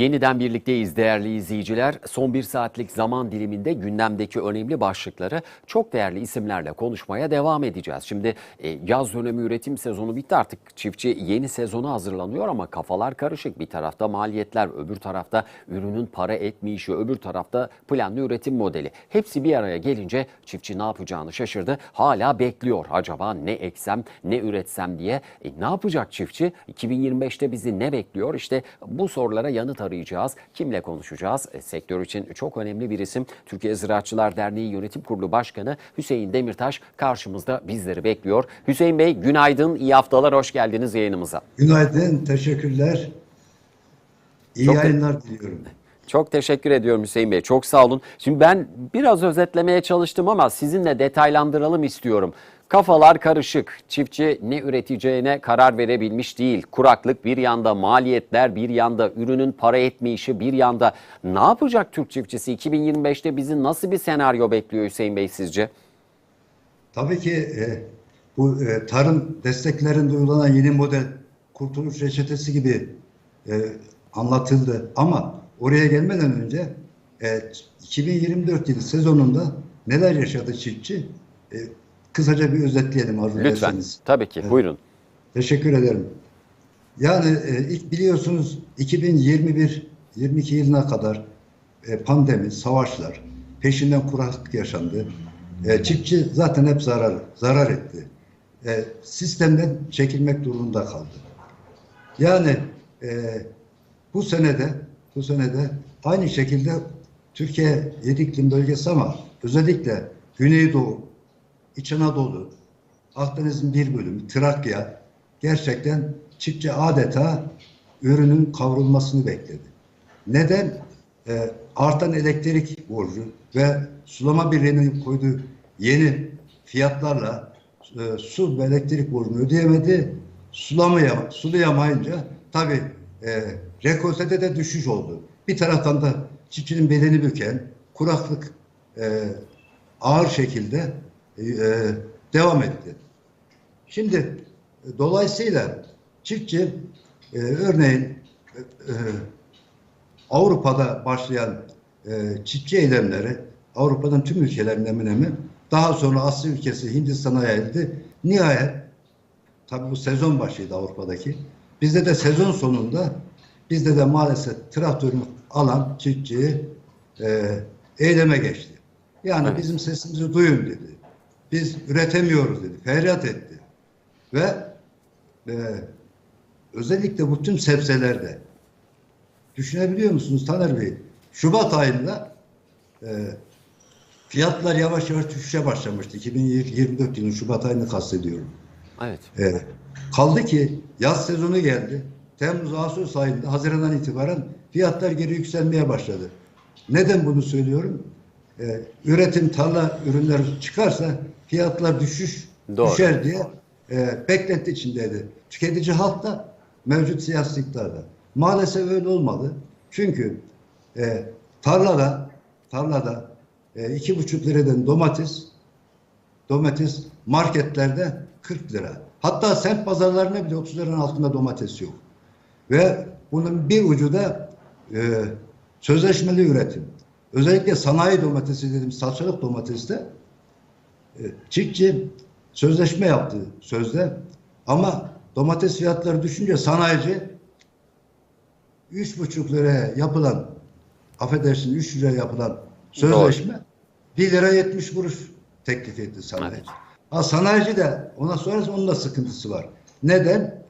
Yeniden birlikteyiz değerli izleyiciler. Son bir saatlik zaman diliminde gündemdeki önemli başlıkları çok değerli isimlerle konuşmaya devam edeceğiz. Şimdi e, yaz dönemi üretim sezonu bitti artık çiftçi yeni sezona hazırlanıyor ama kafalar karışık. Bir tarafta maliyetler, öbür tarafta ürünün para etmeyişi, öbür tarafta planlı üretim modeli. Hepsi bir araya gelince çiftçi ne yapacağını şaşırdı. Hala bekliyor. Acaba ne eksem, ne üretsem diye. E, ne yapacak çiftçi? 2025'te bizi ne bekliyor? İşte bu sorulara yanıt arayacağız. Kimle konuşacağız? E, sektör için çok önemli bir isim. Türkiye Ziraatçılar Derneği Yönetim Kurulu Başkanı Hüseyin Demirtaş karşımızda bizleri bekliyor. Hüseyin Bey günaydın, iyi haftalar, hoş geldiniz yayınımıza. Günaydın, teşekkürler. İyi Çok- yayınlar diliyorum. Çok teşekkür ediyorum Hüseyin Bey. Çok sağ olun. Şimdi ben biraz özetlemeye çalıştım ama sizinle detaylandıralım istiyorum. Kafalar karışık. Çiftçi ne üreteceğine karar verebilmiş değil. Kuraklık bir yanda, maliyetler bir yanda, ürünün para etmeyişi bir yanda. Ne yapacak Türk çiftçisi? 2025'te bizi nasıl bir senaryo bekliyor Hüseyin Bey sizce? Tabii ki e, bu e, tarım desteklerinde uygulanan yeni model kurtuluş reçetesi gibi e, anlatıldı. Ama oraya gelmeden önce e, 2024 yılı sezonunda neler yaşadı çiftçi? E, kısaca bir özetleyelim arzu Lütfen. ederseniz. Tabii ki. Buyurun. Teşekkür ederim. Yani e, ilk biliyorsunuz 2021 22 yılına kadar e, pandemi, savaşlar, peşinden kuraklık yaşandı. E, çiftçi zaten hep zarar zarar etti. Sistemden çekilmek durumunda kaldı. Yani bu senede bu senede aynı şekilde Türkiye yedi iklim bölgesi ama özellikle Güneydoğu, İç Anadolu, Akdeniz'in bir bölümü, Trakya gerçekten çiftçi adeta ürünün kavrulmasını bekledi. Neden? Ee, artan elektrik borcu ve sulama birliğinin koyduğu yeni fiyatlarla e, su ve elektrik borcunu ödeyemedi. Sulamaya, sulayamayınca tabii e, rekoltede de düşüş oldu. Bir taraftan da çiftçinin bedeni büken kuraklık e, ağır şekilde e, e, devam etti. Şimdi e, dolayısıyla çiftçi e, örneğin e, e, Avrupa'da başlayan e, çiftçi eylemleri Avrupa'nın tüm ülkelerinde hemen hemen daha sonra Asya ülkesi Hindistan'a yayıldı. Nihayet tabi bu sezon başıydı Avrupa'daki. Bizde de sezon sonunda bizde de maalesef traktörünü alan çiftçi e, eyleme geçti. Yani Evet. bizim sesimizi duyun dedi. Biz üretemiyoruz dedi. Feryat etti. Ve e, özellikle bu tüm sebzelerde düşünebiliyor musunuz Taner Bey? Şubat ayında e, fiyatlar yavaş yavaş düşüşe başlamıştı. 2024 yılının Şubat ayını kastediyorum. Evet. E, kaldı ki yaz sezonu geldi. Temmuz, Ağustos ayında Haziran'dan itibaren fiyatlar geri yükselmeye başladı. Neden bunu söylüyorum? E, üretim tarla ürünleri çıkarsa fiyatlar düşüş Doğru. düşer diye e, beklenti içindeydi. Tüketici halk da mevcut siyasi iktidarda. Maalesef öyle olmadı. Çünkü e, tarlada tarlada e, iki buçuk liradan domates domates marketlerde 40 lira. Hatta semt pazarlarında bile 30 liranın altında domates yok. Ve bunun bir ucu da e, sözleşmeli üretim. Özellikle sanayi domatesi dediğim salçalık domateste e, çiftçi sözleşme yaptı sözde ama domates fiyatları düşünce sanayici 3,5 liraya yapılan affedersin 3 liraya yapılan sözleşme 1 lira 70 kuruş teklif etti sanayici. Evet. Ha, sanayici de ona sonrası onun da sıkıntısı var. Neden?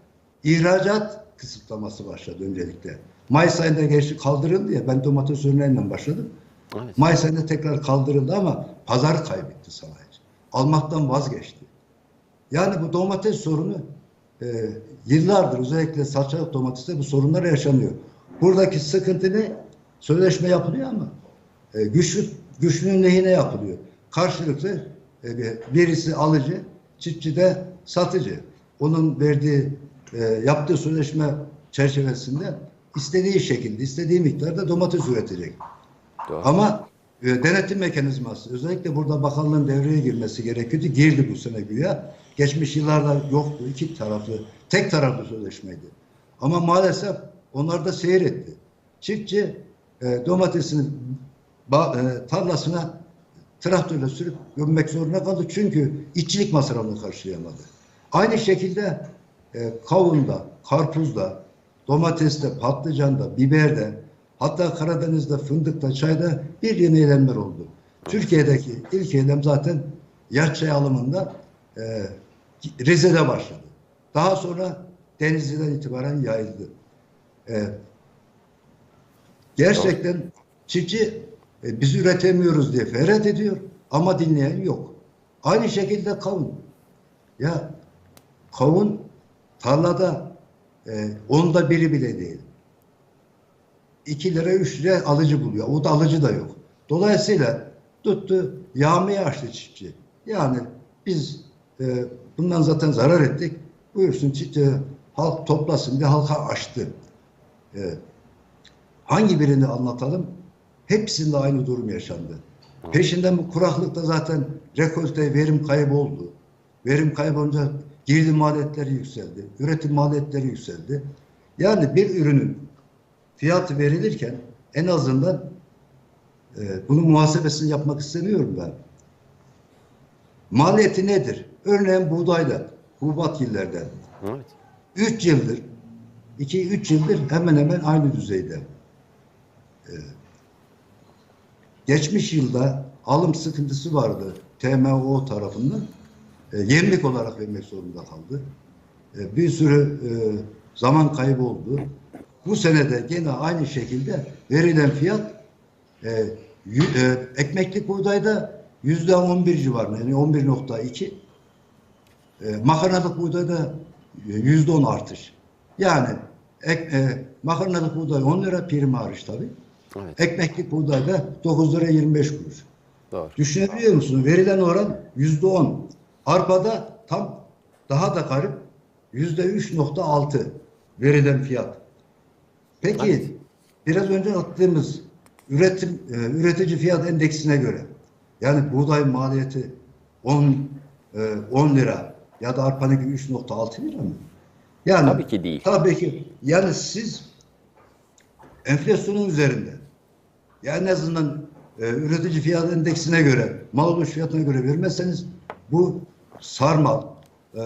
İhracat kısıtlaması başladı öncelikle. Mayıs ayında geçti kaldırıldı ya ben domates ürünlerinden başladım. Evet. Mayıs ayında tekrar kaldırıldı ama pazar kaybetti sanayici. Almaktan vazgeçti. Yani bu domates sorunu e, yıllardır özellikle salçalık domateste bu sorunlar yaşanıyor. Buradaki sıkıntı ne? Sözleşme yapılıyor ama e, güçlü güçlünün lehine yapılıyor. Karşılıklı e, bir- birisi alıcı, çiftçi de satıcı. Onun verdiği e, yaptığı sözleşme çerçevesinde istediği şekilde, istediği miktarda domates üretecek. Doğru. Ama e, denetim mekanizması özellikle burada bakanlığın devreye girmesi gerekiyordu. Girdi bu sene güya. Geçmiş yıllarda yoktu. iki taraflı, tek taraflı sözleşmeydi. Ama maalesef onlar da seyir etti. çiftçi e, domatesini ba- e, tarlasına traktörle sürüp gömmek zorunda kaldı. Çünkü işçilik masrafını karşılayamadı. Aynı şekilde e, kavunda, karpuzda, domateste, patlıcanda, biberde, hatta Karadeniz'de, fındıkta, çayda bir yeni eylemler oldu. Türkiye'deki ilk eylem zaten yaş çay alımında e, Rize'de başladı. Daha sonra Denizli'den itibaren yayıldı. E, gerçekten çiftçi e, biz üretemiyoruz diye ferhat ediyor ama dinleyen yok. Aynı şekilde kavun. Ya kavun tarlada e, onda biri bile değil. 2 lira 3 lira alıcı buluyor. O da alıcı da yok. Dolayısıyla tuttu yağmayı açtı çiftçi. Yani biz e, bundan zaten zarar ettik. Buyursun çiftçi halk toplasın diye halka açtı. E, hangi birini anlatalım? Hepsinde aynı durum yaşandı. Peşinden bu kuraklıkta zaten rekolte verim kaybı oldu. Verim kaybolunca girdi maliyetleri yükseldi. Üretim maliyetleri yükseldi. Yani bir ürünün fiyatı verilirken en azından e, bunun muhasebesini yapmak istemiyorum ben. Maliyeti nedir? Örneğin buğdayda, hububat illerden. Evet. 3 yıldır, 2-3 yıldır hemen hemen aynı düzeyde. Ee, geçmiş yılda alım sıkıntısı vardı TMO tarafından. E, yemlik olarak vermek zorunda kaldı. E, bir sürü e, zaman kaybı oldu. Bu senede gene aynı şekilde verilen fiyat e, yü- e, ekmeklik buğdayda yüzde 11 civarında yani 11.2 e, makarnalık buğdayda e, yüzde on artış. Yani ek, e, makarnalık buğday 10 lira prim hariç tabii. Evet. Ekmeklik buğdayda 9 lira 25 kuruş. Doğru. Düşünebiliyor musunuz? Verilen oran yüzde on. Arpada tam daha da garip yüzde 3.6 verilen fiyat. Peki Evet. biraz önce attığımız üretim e, üretici fiyat endeksine göre yani buğday maliyeti 10 e, 10 lira ya da arpanınki 3.6 lira mı? Yani Tabii ki değil. Tabii ki. Yani siz enflasyonun üzerinde yani en azından e, üretici fiyat endeksine göre, mal oluş fiyatına göre vermezseniz bu sarmal e,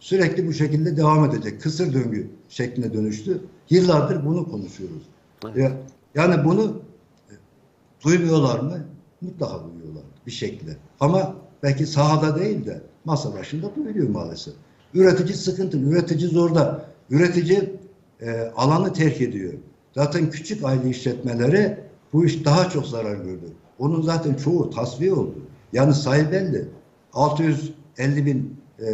sürekli bu şekilde devam edecek. Kısır döngü şekline dönüştü. Yıllardır bunu konuşuyoruz. Evet. Ya- yani bunu e, duymuyorlar mı? Mutlaka duyuyorlar bir şekilde. Ama belki sahada değil de masa başında duyuluyor maalesef. Üretici sıkıntı, üretici zorda. Üretici e, alanı terk ediyor. Zaten küçük aile işletmeleri bu iş daha çok zarar gördü. Onun zaten çoğu tasfiye oldu. Yani belli. 650 bin e,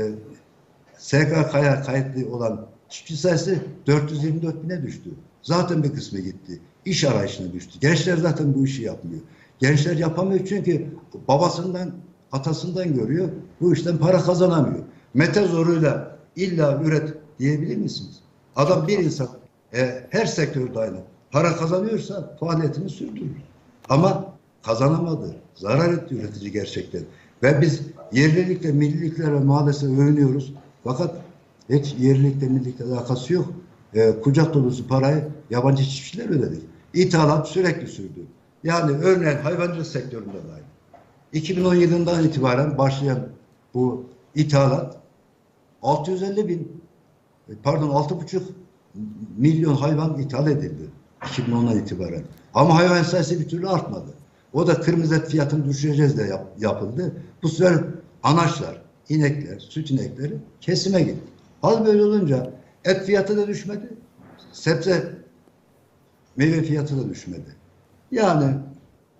SGK'ya kayıtlı olan çiftçi sayısı 424 bine düştü. Zaten bir kısmı gitti. İş arayışına düştü. Gençler zaten bu işi yapmıyor. Gençler yapamıyor çünkü babasından, atasından görüyor. Bu işten para kazanamıyor. Mete zoruyla illa üret diyebilir misiniz? Adam bir insan e, her sektörde aynı. Para kazanıyorsa faaliyetini sürdürür. Ama kazanamadı. Zarar etti üretici gerçekten. Ve biz yerlilikle, millilikle ve maalesef övünüyoruz. Fakat hiç yerlilikle, millilikle alakası yok. E, kucak dolusu parayı yabancı çiftçiler ödedik. İthalat sürekli sürdü. Yani örneğin hayvancılık sektöründe de aynı. 2010 yılından itibaren başlayan bu ithalat 650 bin e, pardon 6,5 milyon hayvan ithal edildi 2010'dan itibaren. Ama hayvan sayısı bir türlü artmadı. O da kırmızı et fiyatını düşüreceğiz de yap- yapıldı. Bu sefer anaçlar, inekler, süt inekleri kesime gitti. Hal böyle olunca et fiyatı da düşmedi. Sebze meyve fiyatı da düşmedi. Yani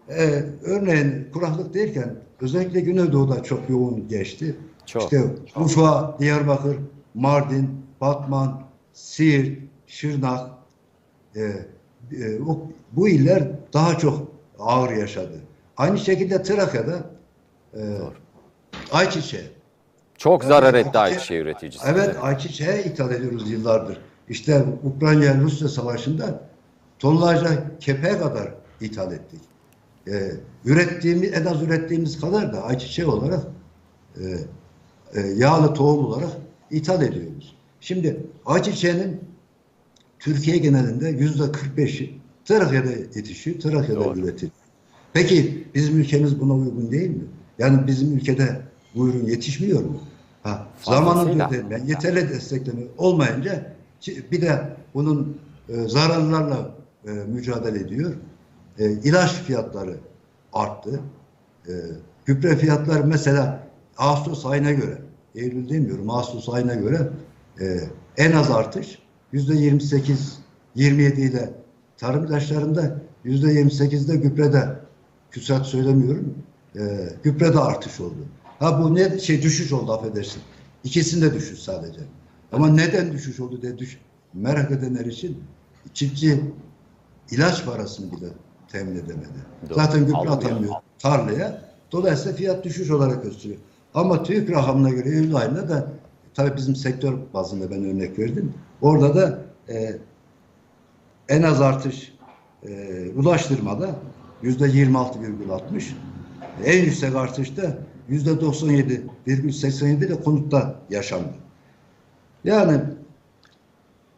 e, örneğin kuraklık derken özellikle Güneydoğu'da çok yoğun geçti. Çok, İşte Urfa, Diyarbakır, Mardin, Batman, Siirt, Şırnak e, e, o, bu iller daha çok ağır yaşadı. Aynı şekilde Trakya'da e, ayçiçeği. Çok zarar etti ayçiçeği- ayçiçeği üreticisi. Evet, ayçiçeği ithal ediyoruz yıllardır. İşte Ukrayna-Rusya savaşında tonlarca kepeğe kadar ithal ettik. Ee, ürettiğimiz, en az ürettiğimiz kadar da ayçiçeği olarak e, e, yağlı tohum olarak ithal ediyoruz. Şimdi ayçiçeğinin Türkiye genelinde yüzde 45'i Trakya'da yetişiyor, Trakya'da Doğru. üretiliyor. Peki bizim ülkemiz buna uygun değil mi? Yani bizim ülkede bu ürün yetişmiyor mu? Ha, zamanında ben yeterli destekleme olmayınca bir de bunun e, zararlarla e, mücadele ediyor. E, ilaç fiyatları arttı. E, gübre fiyatları mesela Ağustos ayına göre, Eylül demiyorum, Ağustos ayına göre e, en az artış yüzde 28, 27 ile tarım ilaçlarında yüzde 28'de gübrede küsat söylemiyorum. E, gübrede artış oldu. Ha bu ne şey düşüş oldu affedersin. İkisinde düşüş sadece. Ama neden düşüş oldu diye düş merak edenler için çiftçi ilaç parasını bile temin edemedi. Doğru. Zaten gübre atamıyor tarlaya. Dolayısıyla fiyat düşüş olarak gösteriyor. Ama TÜİK rakamına göre Eylül ayında da tabii bizim sektör bazında ben örnek verdim. Orada da e, en az artış e, ulaştırmada yüzde 26,60 en yüksek artışta yüzde 97,87 de konutta yaşandı. Yani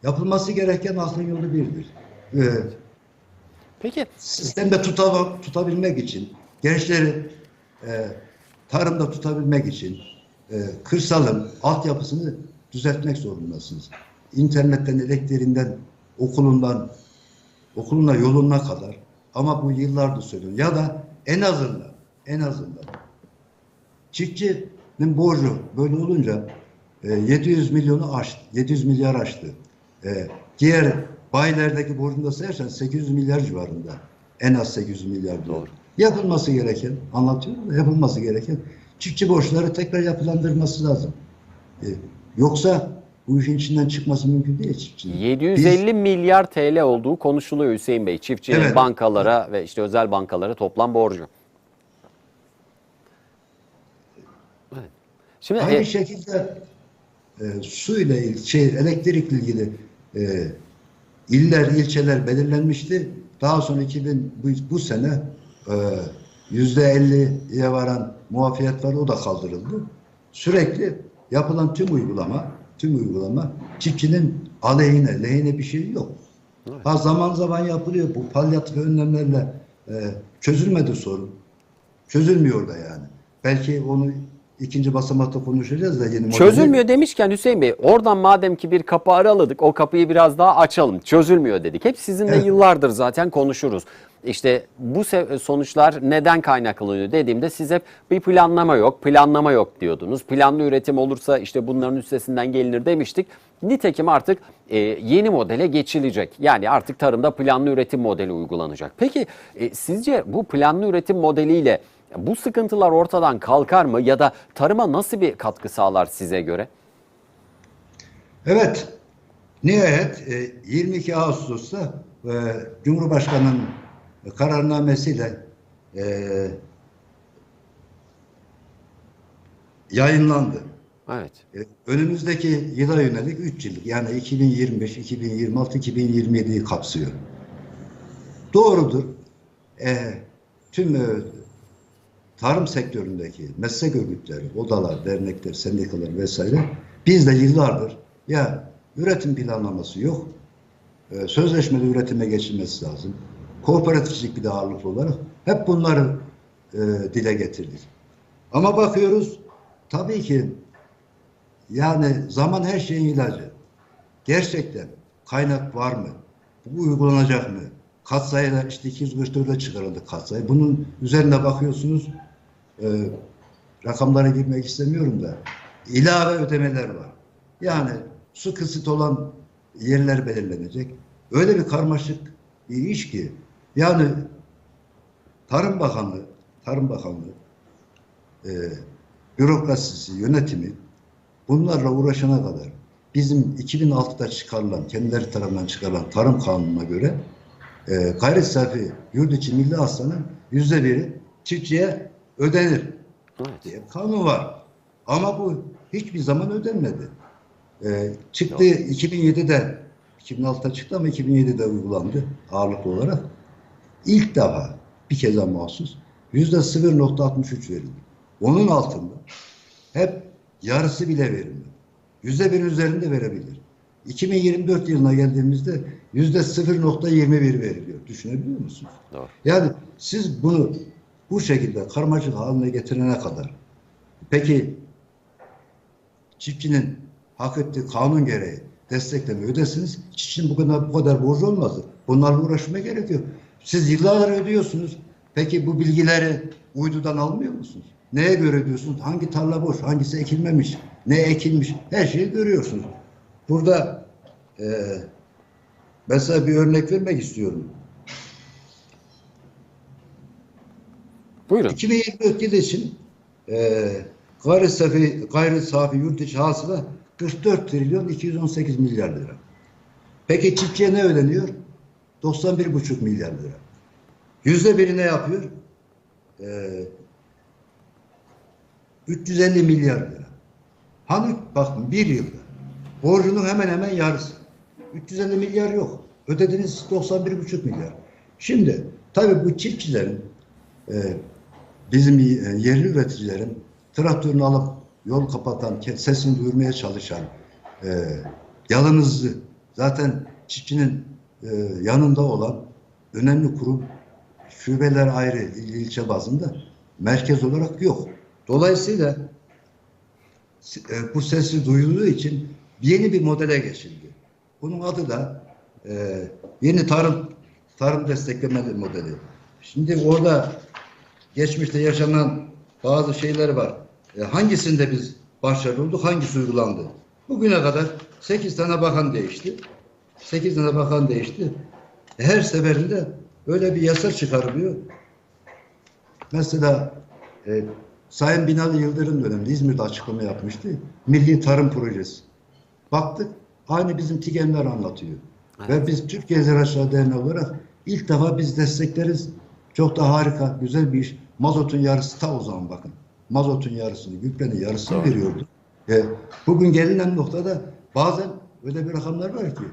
yapılması gereken aklın yolu birdir. Ee, Peki sistemde tuta- tutabilmek için, gençleri e, tarımda tutabilmek için e, kırsalın altyapısını düzeltmek zorundasınız. İnternetten, elektriğinden, okulundan, okuluna, yoluna kadar. Ama bu yıllardır söylüyorum. Ya da en azından, en azından çiftçinin borcu böyle olunca e, 700 milyonu aştı. 700 milyar aştı. E, diğer bayilerdeki borcunu da sayarsan 800 milyar civarında. En az 800 milyar. Doğru. Yapılması gereken, anlatıyorum da yapılması gereken çiftçi borçları tekrar yapılandırması lazım. E, yoksa bu işin içinden çıkması mümkün değil çiftçinin. 750 milyar TL olduğu konuşuluyor Hüseyin Bey. Çiftçinin Evet. bankalara ve işte özel bankalara toplam borcu. Şimdi Aynı e, şekilde e, su ile il- şey, elektrikle ilgili e, iller, ilçeler belirlenmişti. Daha sonra 2000 bu, bu sene e, yüzde 50'ye varan muafiyet var o da kaldırıldı. Sürekli yapılan tüm uygulama, tüm uygulama çiftçinin aleyhine, lehine bir şey yok. Ha zaman zaman yapılıyor. Bu palyatif önlemlerle e, çözülmedi sorun. Çözülmüyor da yani. Belki onu ikinci basamakta konuşacağız da yeni çözülmüyor demişken Hüseyin Bey oradan madem ki bir kapı araladık o kapıyı biraz daha açalım. Çözülmüyor dedik. Hep sizinle Evet. yıllardır zaten konuşuruz. İşte bu se- sonuçlar neden kaynaklanıyor dediğimde siz hep bir planlama yok, planlama yok diyordunuz. Planlı üretim olursa işte bunların üstesinden gelinir demiştik. Nitekim artık e, yeni modele geçilecek. Yani artık tarımda planlı üretim modeli uygulanacak. Peki e, sizce bu planlı üretim modeliyle bu sıkıntılar ortadan kalkar mı ya da tarıma nasıl bir katkı sağlar size göre? Evet. Nihayet e, 22 Ağustos'ta e, Cumhurbaşkanı'nın kararnamesiyle e, yayınlandı. Evet. E, önümüzdeki yıla yönelik 3 yıllık yani 2025, 2026, 2027'yi kapsıyor. Doğrudur. E, tüm e, tarım sektöründeki meslek örgütleri, odalar, dernekler, sendikalar vesaire biz de yıllardır ya üretim planlaması yok, e, sözleşmeli üretime geçilmesi lazım. Kooperatifçilik bir de ağırlıklı olarak hep bunları e, dile getirdik. Ama bakıyoruz tabii ki yani zaman her şeyin ilacı. Gerçekten kaynak var mı? Bu uygulanacak mı? Katsayılar işte 244'e çıkarıldı katsayı. Bunun üzerine bakıyorsunuz e, rakamlara girmek istemiyorum da ilave ödemeler var. Yani su kısıt olan yerler belirlenecek. Öyle bir karmaşık bir iş ki yani Tarım Bakanlığı Tarım Bakanlığı e, bürokrasisi, yönetimi bunlarla uğraşana kadar bizim 2006'da çıkarılan, kendileri tarafından çıkarılan tarım kanununa göre e, gayri safi yurt içi milli hastanın yüzde biri çiftçiye ödenir Evet. diye kanun var. Ama bu hiçbir zaman ödenmedi. E, çıktı 2007'de 2006'da çıktı ama 2007'de uygulandı ağırlıklı olarak. İlk defa bir kez mahsus yüzde 0.63 verildi. Onun altında hep yarısı bile verilmedi. Yüzde bir üzerinde verebilir. 2024 yılına geldiğimizde yüzde 0.21 veriliyor. Düşünebiliyor musunuz? Doğru. Yani siz bunu bu şekilde karmaşık haline getirene kadar peki çiftçinin hak ettiği kanun gereği destekleme ödesiniz. Çiftçinin bu kadar bu kadar borcu olmazdı. Bunlarla uğraşmaya gerek yok. Siz yıllardır ödüyorsunuz. Peki bu bilgileri uydudan almıyor musunuz? Neye göre ödüyorsunuz? Hangi tarla boş, hangisi ekilmemiş, ne ekilmiş her şeyi görüyorsunuz. Burada eee mesela bir örnek vermek istiyorum. Buyurun. 2024 yılı için e, gayri safi, gayri safi yurt içi hasıla 44 trilyon 218 milyar lira. Peki çiftçiye ne ödeniyor? 91,5 milyar lira. Yüzde biri ne yapıyor? E, 350 milyar lira. Hani bakın bir yılda borcunun hemen hemen yarısı. 350 milyar yok. Ödediğiniz 91,5 milyar. Şimdi tabii bu çiftçilerin e, bizim e, yerli üreticilerin traktörünü alıp yol kapatan, sesini duyurmaya çalışan, e, yalnızlı, zaten çiftçinin e, yanında olan önemli kurum, şubeler ayrı il, ilçe bazında merkez olarak yok. Dolayısıyla e, bu sesi duyulduğu için yeni bir modele geçildi. Bunun adı da e, yeni tarım tarım destekleme modeli. Şimdi orada geçmişte yaşanan bazı şeyler var. E, hangisinde biz başarılı olduk, hangisi uygulandı? Bugüne kadar 8 tane bakan değişti. 8 tane bakan değişti. Her seferinde böyle bir yasa çıkarılıyor. Mesela e, Sayın Binali Yıldırım döneminde İzmir'de açıklama yapmıştı. Milli Tarım Projesi. Baktık aynı bizim TİGEM'ler anlatıyor. Ve biz Türkiye Ziraatçılar Derneği olarak ilk defa biz destekleriz. Çok da harika, güzel bir iş. Mazotun yarısı ta o zaman bakın. Mazotun yarısını, gübrenin yarısını veriyordu. E, bugün gelinen noktada bazen öyle bir rakamlar var ki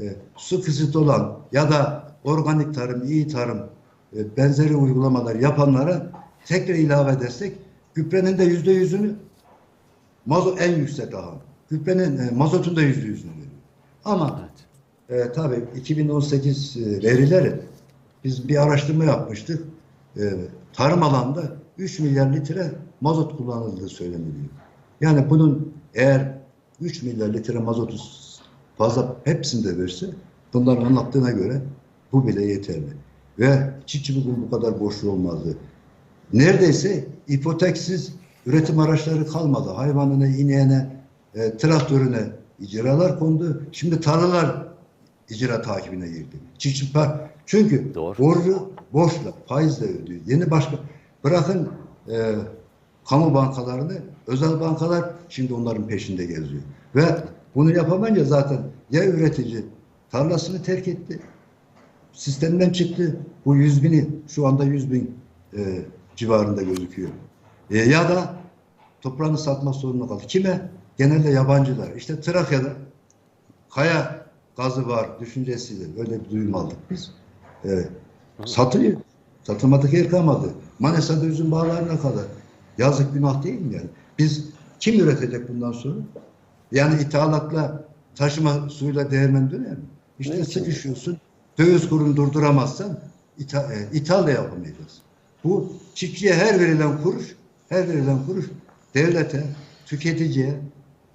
e, su kısıtı olan ya da organik tarım, iyi tarım e, benzeri uygulamalar yapanlara tekrar ilave edersek gübrenin de yüzde yüzünü mazot en yüksek rakam. Gübrenin e, mazotun da yüzde yüzünü veriyor. Ama e, tabii 2018 e, verileri biz bir araştırma yapmıştık. E, tarım alanda 3 milyar litre mazot kullanıldığı söyleniliyor. Yani bunun eğer 3 milyar litre mazotu fazla hepsini de verse bunların anlattığına göre bu bile yeterli. Ve çiftçi bugün bu kadar borçlu olmazdı. Neredeyse ipoteksiz üretim araçları kalmadı. Hayvanına, ineğine, e, traktörüne icralar kondu. Şimdi tarlalar icra takibine girdi. Çiftçi par çünkü Doğru. borcu borçla, faizle ödüyor. Yeni başka bırakın e, kamu bankalarını, özel bankalar şimdi onların peşinde geziyor. Ve bunu yapamayınca zaten ya üretici tarlasını terk etti, sistemden çıktı. Bu 100 bini şu anda 100 bin e, civarında gözüküyor. E, ya da toprağını satmak zorunda kaldı. Kime? Genelde yabancılar. İşte Trakya'da kaya gazı var düşüncesiyle öyle bir duyum aldık biz. E, satılıyor. Satılmadık yer kalmadı. Manisa'da üzüm bağlarına kadar. Yazık günah değil mi yani? Biz kim üretecek bundan sonra? Yani ithalatla taşıma suyla değirmen döner mi? İşte değil. sıkışıyorsun. Döviz kurunu durduramazsan ita, e, ithal da yapamayacağız. Bu çiftçiye her verilen kuruş, her verilen kuruş devlete, tüketiciye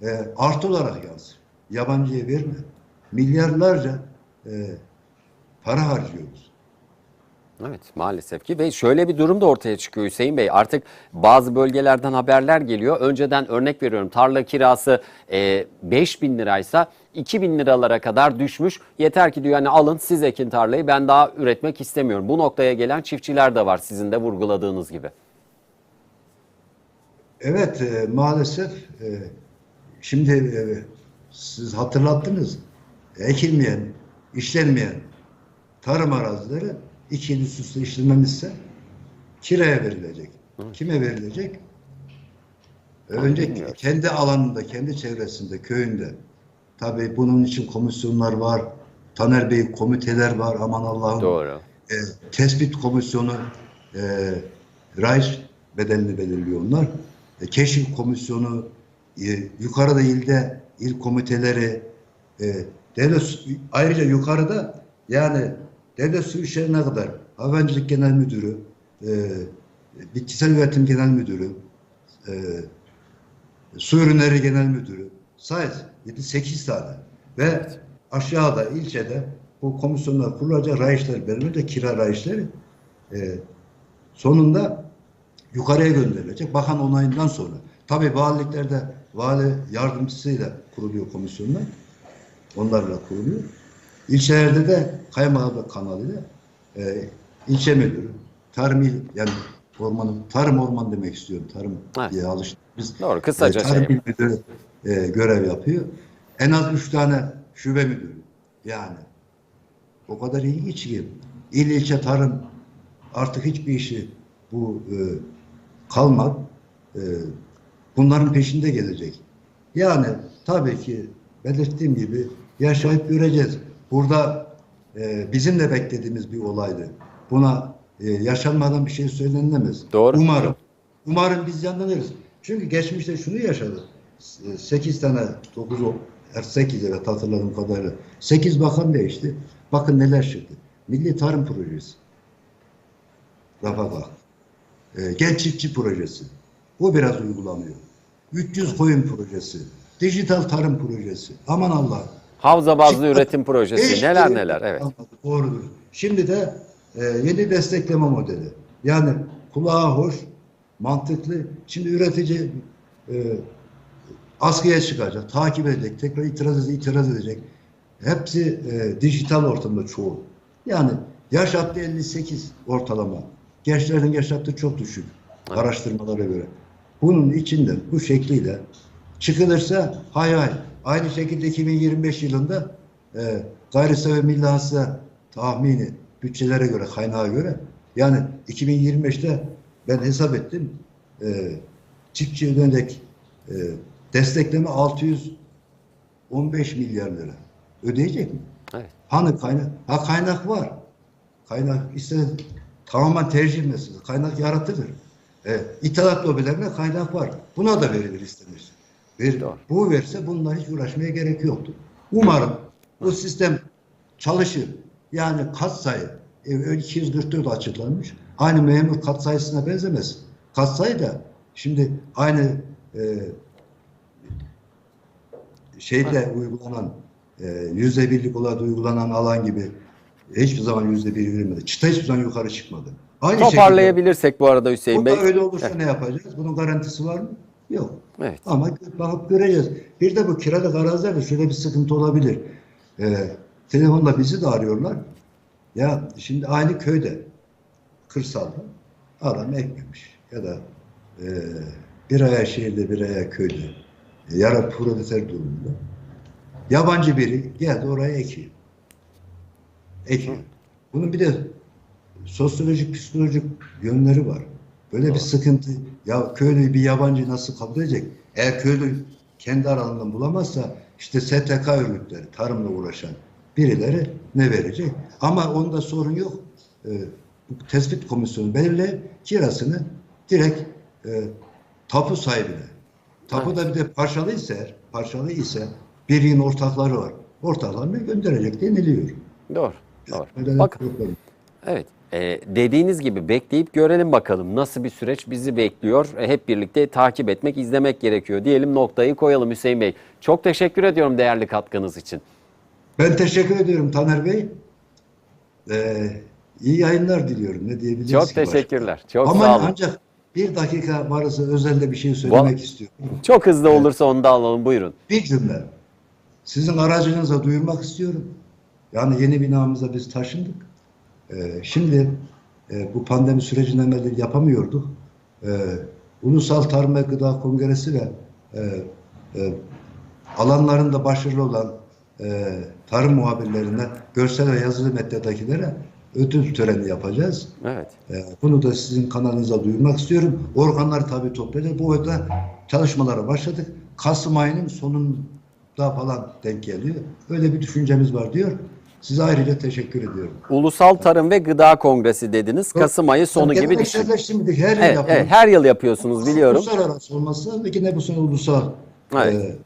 e, artı olarak yansır. Yabancıya verme. Milyarlarca e, para harcıyoruz. Evet maalesef ki ve şöyle bir durum da ortaya çıkıyor Hüseyin Bey. Artık bazı bölgelerden haberler geliyor. Önceden örnek veriyorum tarla kirası e, 5 bin liraysa 2 bin liralara kadar düşmüş. Yeter ki diyor hani alın siz ekin tarlayı ben daha üretmek istemiyorum. Bu noktaya gelen çiftçiler de var sizin de vurguladığınız gibi. Evet e, maalesef e, şimdi e, siz hatırlattınız ekilmeyen, işlenmeyen tarım arazileri iki yıl üst üste kiraya verilecek. Kime verilecek? Önce bilmiyorum. kendi alanında, kendi çevresinde, köyünde. Tabii bunun için komisyonlar var. Taner Bey komiteler var. Aman Allah'ım Doğru. e, tespit komisyonu e, raiç bedelini belirliyor onlar. E, keşif komisyonu, e, yukarıda ilde il komiteleri, e, devlet ayrıca yukarıda yani devlet su işlerine kadar hayvancılık genel müdürü, e, bitkisel üretim genel müdürü, e, su ürünleri genel müdürü sayız 7-8 tane ve aşağıda ilçede bu komisyonlar kurulacak rayişler belirlenecek kira rayişleri e, sonunda yukarıya gönderilecek bakan onayından sonra. Tabii valiliklerde vali yardımcısıyla kuruluyor komisyonlar. Onlarla kuruluyor. İlçelerde de kaymakam kanalıyla e, ilçe müdürü, tarım yani ormanın, tarım orman demek istiyorum. Tarım Evet. diye alıştık. Biz Doğru, kısaca e, tarım şey. müdürü e, görev yapıyor. En az üç tane şube müdürü. Yani o kadar ilginç ki il ilçe tarım artık hiçbir işi bu e, kalmaz. E, bunların peşinde gelecek. Yani tabii ki belirttiğim gibi yaşayıp göreceğiz. Burada e, bizim de beklediğimiz bir olaydı. Buna e, yaşanmadan bir şey söylenilemez. Doğru. Umarım. Umarım biz yanılırız. Çünkü geçmişte şunu yaşadık. 8 tane 9 8 evet hatırladığım kadarıyla 8 bakan değişti. Bakın neler çıktı. Milli Tarım Projesi. Rafa bak. Ee, Genç Çiftçi Projesi. Bu biraz uygulanıyor. 300 koyun projesi. Dijital tarım projesi. Aman Allah. Havza bazlı üretim projesi Değişti. neler neler evet. Doğrudur. Şimdi de e, yeni destekleme modeli. Yani kulağa hoş, mantıklı. Şimdi üretici e, askıya çıkacak, takip edecek, tekrar itiraz edecek, itiraz edecek. Hepsi e, dijital ortamda çoğu. Yani yaş hattı 58 ortalama. Gençlerin yaş hattı çok düşük araştırmalara göre. Bunun içinden bu şekliyle çıkılırsa hay hay. Aynı şekilde 2025 yılında e, gayri milli hasıla tahmini bütçelere göre, kaynağa göre yani 2025'te ben hesap ettim e, çiftçi ödenecek e, destekleme 615 milyar lira. Ödeyecek mi? Evet. Hani kaynak? Ha kaynak var. Kaynak ise tamamen tercih meselesi. Kaynak yaratılır. E, ithalat lobilerine kaynak var. Buna da verilir istenirse. Ver, Doğru. bu verse bununla hiç uğraşmaya gerek yoktu. Umarım bu sistem çalışır. Yani kat sayı e, 244 açıklanmış. Aynı memur kat sayısına benzemez. Kat sayı da şimdi aynı e, şeyde uygulanan e, yüzde birlik olarak uygulanan alan gibi hiçbir zaman yüzde bir yürümedi. Çıta hiçbir zaman yukarı çıkmadı. Aynı Toparlayabilirsek bu arada şekilde Hüseyin bu Bey. da öyle olursa ne yapacağız? Bunun garantisi var mı? Yok. Evet. Ama bakıp göreceğiz. Bir de bu kiralık arazilerde şöyle bir sıkıntı olabilir. Ee, telefonla bizi de arıyorlar. Ya şimdi aynı köyde, kırsalda adam ekmemiş. Ya da e, bir aya şehirde bir aya köyde. E, yarı proleter durumunda. Yabancı biri geldi oraya ekiyor. Ekiyor. Bunun bir de sosyolojik, psikolojik yönleri var. Böyle bir sıkıntı. Ya köylü bir yabancı nasıl kabul edecek? Eğer köylü kendi aralığından bulamazsa işte STK örgütleri, tarımla uğraşan birileri ne verecek? Ama onda sorun yok. Bu tespit komisyonu belirle kirasını direkt e, tapu sahibine. Tapu da bir de parçalı ise, parçalı ise birinin ortakları var. Ortaklarını gönderecek deniliyor. Doğru. Doğru. Öyle problem. Evet. E, dediğiniz gibi bekleyip görelim bakalım nasıl bir süreç bizi bekliyor. E, hep birlikte takip etmek, izlemek gerekiyor. Diyelim noktayı koyalım Hüseyin Bey. Çok teşekkür ediyorum değerli katkınız için. Ben teşekkür ediyorum Taner Bey. Ee, iyi yayınlar diliyorum. Ne diyebiliriz Çok ki başka? teşekkürler. Çok Ama sağ olun. ancak bir dakika varsa özelde bir şey söylemek Va- istiyorum. Çok hızlı olursa onu da alalım. Buyurun. Bir cümle. Sizin aracınıza duyurmak istiyorum. Yani yeni binamıza biz taşındık. Ee, şimdi e, bu pandemi sürecinde beri yapamıyorduk. Ee, Ulusal Tarım ve Gıda Kongresi ve e, e, alanlarında başarılı olan e, tarım muhabirlerine, görsel ve yazılı medyadakilere ödül töreni yapacağız. Evet. Ee, Bunu da sizin kanalınıza duyurmak istiyorum. Organlar tabii toplayacak. Bu arada çalışmalara başladık. Kasım ayının sonunda falan denk geliyor. Öyle bir düşüncemiz var diyor. Size ayrıca teşekkür ediyorum. Ulusal Tarım ve Gıda Kongresi dediniz. Kasım ayı sonu gibi düşün. Gelenekselleştirmedik. Her yıl Evet, yapıyoruz. evet, her yıl yapıyorsunuz biliyorum. Uluslararası olmasa ve yine bu sene ulusal Evet. e,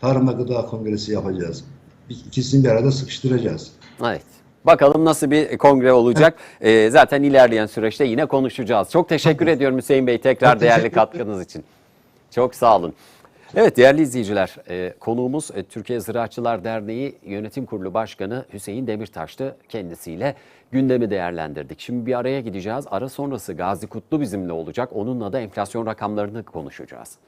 Tarım ve Gıda Kongresi yapacağız. ikisini bir arada sıkıştıracağız. Evet. Bakalım nasıl bir kongre olacak. Ee, zaten ilerleyen süreçte yine konuşacağız. Çok teşekkür ediyorum Hüseyin Bey tekrar Çok değerli katkınız için. Çok sağ olun. Evet değerli izleyiciler, e, konuğumuz e, Türkiye Ziraatçılar Derneği Yönetim Kurulu Başkanı Hüseyin Demirtaş'tı. Kendisiyle gündemi değerlendirdik. Şimdi bir araya gideceğiz. Ara sonrası Gazi Kutlu bizimle olacak. Onunla da enflasyon rakamlarını konuşacağız.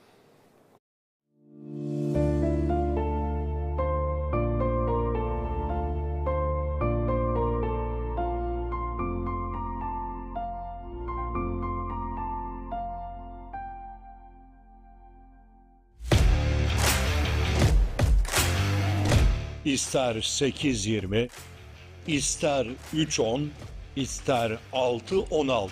İster 8.20, ister 3.10, ister 6.16.